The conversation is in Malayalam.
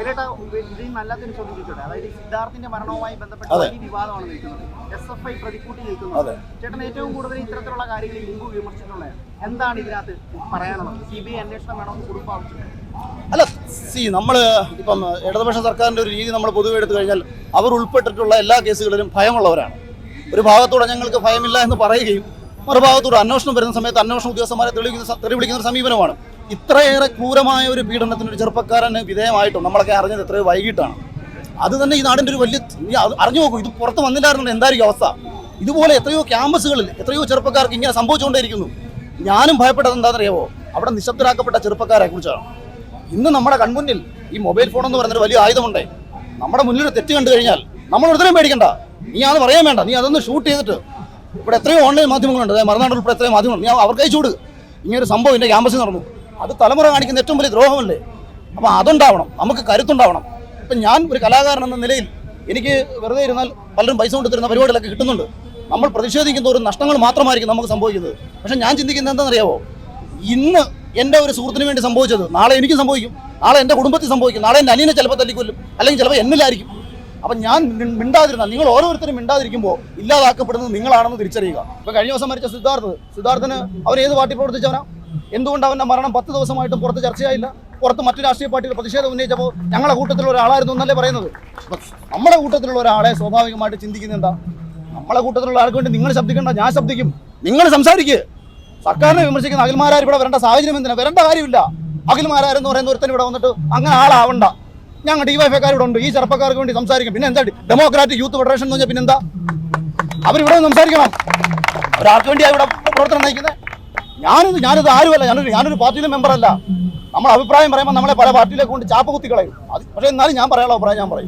അതിലേട്ടാ ഇതേയും അല്ലാത്തൊരു ചോദ്യം ചോദിച്ചോട്ടെ അതായത് സിദ്ധാർത്ഥിന്റെ മരണവുമായി ബന്ധപ്പെട്ട അതെ. വലിയ വിവാദമാണ് നിൽക്കുന്നത് എസ് എഫ് ഐ പ്രതിക്കൂട്ടി നിൽക്കുന്നത് ചേട്ടൻ ഏറ്റവും കൂടുതൽ ഇത്തരത്തിലുള്ള കാര്യങ്ങളിൽ മുമ്പ് വിമർശിച്ചിട്ടുള്ളത് എന്താണ് ഇതിനകത്ത് പറയാനുള്ളത്? സി ബി ഐ അന്വേഷണം വേണമെന്ന് കുടുംബം ആവശ്യപ്പെട്ടു. അല്ല സി നമ്മൾ ഇപ്പം ഇടതുപക്ഷ സർക്കാരിന്റെ ഒരു രീതി നമ്മൾ പൊതുവെ എടുത്തു കഴിഞ്ഞാൽ അവർ ഉൾപ്പെട്ടിട്ടുള്ള എല്ലാ കേസുകളിലും ഭയമുള്ളവരാണ്. ഒരു ഭാഗത്തൂടെ ഞങ്ങൾക്ക് ഭയമില്ല എന്ന് പറയുകയും മറുഭാഗത്തൂടെ അന്വേഷണം വരുന്ന സമയത്ത് അന്വേഷണ ഉദ്യോഗസ്ഥന്മാരെ തെളിവിക്കുന്ന സ- തെറി വിളിക്കുന്ന ഒരു സമീപനമാണ് ഇത്രയേറെ ക്രൂരമായ ഒരു പീഡനത്തിന് ഒരു ചെറുപ്പക്കാരന് വിധേയമായിട്ടും നമ്മളൊക്കെ അറിഞ്ഞത് എത്രയോ വൈകിട്ടാണ്. അത് തന്നെ ഈ നാടിന്റെ ഒരു വലിയ അറിഞ്ഞു നോക്കൂ ഇത് പുറത്ത് വന്നില്ലായിരുന്നു എന്തായിരിക്കും അവസ്ഥ. ഇതുപോലെ എത്രയോ ക്യാമ്പസുകളിൽ എത്രയോ ചെറുപ്പക്കാർക്ക് ഇങ്ങനെ സംഭവിച്ചുകൊണ്ടേയിരിക്കുന്നു. ഞാനും ഭയപ്പെട്ടത് എന്താണെന്നറിയാവോ? അവിടെ നിശബ്ദരാക്കപ്പെട്ട ചെറുപ്പക്കാരെ കുറിച്ചാണ്. ഇന്ന് നമ്മുടെ കൺമുന്നിൽ ഈ മൊബൈൽ ഫോൺ എന്ന് പറയുന്നൊരു വലിയ ആയുധമുണ്ട്. നമ്മുടെ മുന്നിൽ ഒരു തെറ്റ് കണ്ടു കഴിഞ്ഞാൽ നമ്മൾ ഒരുത്തരം പേടിക്കണ്ട. നീ അത് പറയാൻ വേണ്ട. നീ അതൊന്ന് ഷൂട്ട് ചെയ്തിട്ട് ഇവിടെ എത്രയോ ഓൺലൈൻ മാധ്യമങ്ങളുണ്ട്. മറുനാട് ഉൾപ്പെടെ എത്രയോ മാധ്യമങ്ങളുണ്ട്. നീ അവർക്ക് അയച്ചുകൊടു. ഇങ്ങനെ ഒരു സംഭവം എന്റെ ക്യാമ്പസിൽ നടന്നു. അത് തലമുറ കാണിക്കുന്ന ഏറ്റവും വലിയ ദ്രോഹമല്ലേ? അപ്പോൾ അതുണ്ടാവണം നമുക്ക് കരുത്തുണ്ടാവണം. ഇപ്പം ഞാൻ ഒരു കലാകാരൻ എന്ന നിലയിൽ എനിക്ക് വെറുതെ ഇരുന്നാൽ പലരും പൈസ കൊണ്ട് തരുന്ന പരിപാടികളൊക്കെ കിട്ടുന്നുണ്ട്. നമ്മൾ പ്രതിഷേധിക്കുന്ന ഒരു നഷ്ടങ്ങൾ മാത്രമായിരിക്കും നമുക്ക് സംഭവിക്കുന്നത്. പക്ഷെ ഞാൻ ചിന്തിക്കുന്നത് എന്താണെന്നറിയാവോ? ഇന്ന് എന്റെ ഒരു സുഹൃത്തിന് വേണ്ടി സംഭവിച്ചത് നാളെ എനിക്ക് സംഭവിക്കും. നാളെ എന്റെ കുടുംബത്തിൽ സംഭവിക്കും. നാളെ എന്റെ അനിയനെ ചിലപ്പോൾ തല്ലിക്കൊല്ലും. അല്ലെങ്കിൽ ചിലപ്പോൾ എന്നിലായിരിക്കും. അപ്പം ഞാൻ മിണ്ടാതിരുന്ന നിങ്ങൾ ഓരോരുത്തരും മിണ്ടാതിരിക്കുമ്പോൾ ഇല്ലാതാക്കപ്പെടുന്നത് നിങ്ങളാണെന്ന് തിരിച്ചറിയുക. ഇപ്പം കഴിഞ്ഞ ദിവസം മരിച്ച സിദ്ധാർത്ഥ്. സിദ്ധാർത്ഥന് അവർ ഏത് പാർട്ടി പ്രവർത്തിച്ചവനാ? എന്തുകൊണ്ട് അവന്റെ മരണം പത്ത് ദിവസമായിട്ടും പുറത്ത് ചർച്ചയായില്ല? പുറത്ത് മറ്റു രാഷ്ട്രീയ പാർട്ടികൾ പ്രതിഷേധം ഉന്നയിച്ചപ്പോൾ ഞങ്ങളുടെ കൂട്ടത്തിലുള്ള ഒരാളായിരുന്നു എന്നല്ലേ പറയുന്നത്? നമ്മുടെ കൂട്ടത്തിലുള്ള ഒരാളെ സ്വാഭാവികമായിട്ട് ചിന്തിക്കുന്നത് എന്താ? നമ്മളെ കൂട്ടത്തിലുള്ള ആൾക്ക് വേണ്ടി നിങ്ങൾ ശബ്ദിക്കേണ്ട ഞാൻ ശബ്ദിക്കും. നിങ്ങൾ സംസാരിക്കുക സർക്കാരിനെ വിമർശിക്കുന്ന അഖിൽമാരാർ ഇവിടെ വരേണ്ട സാഹചര്യം എന്തിനാ? വരേണ്ട കാര്യമില്ല. അഖിൽമാരാരെന്ന് പറയുന്ന ഒരുത്തൻ ഇവിടെ വന്നിട്ട് അങ്ങനെ ആളാവണ്ട. ഞങ്ങൾ ഡിവൈഫൈക്കാർ ഇവിടെ ഉണ്ട്. ഈ ചെറുപ്പക്കാർക്ക് വേണ്ടി സംസാരിക്കും. പിന്നെ എന്താ ഡെമോക്രാറ്റിക് യൂത്ത് ഫെഡറേഷൻ എന്ന് പറഞ്ഞാൽ പിന്നെന്താ? അവരിവിടെ സംസാരിക്കണം. ഒരാൾക്ക് വേണ്ടിയാണ് ഇവിടെ പ്രവർത്തനം നയിക്കുന്നത് ഞാനിത് ഞാനിത് ആരുമല്ല ഞാനൊരു ഞാനൊരു പാർട്ടിയിലെ മെമ്പറല്ല നമ്മൾ അഭിപ്രായം പറയുമ്പോൾ നമ്മളെ പല പാർട്ടിയിലേക്ക് കൊണ്ട് ചാപ്പ് കുത്തി കളയും. അത് പക്ഷേ എന്നാലും ഞാൻ പറയാനുള്ള അഭിപ്രായം ഞാൻ പറയും.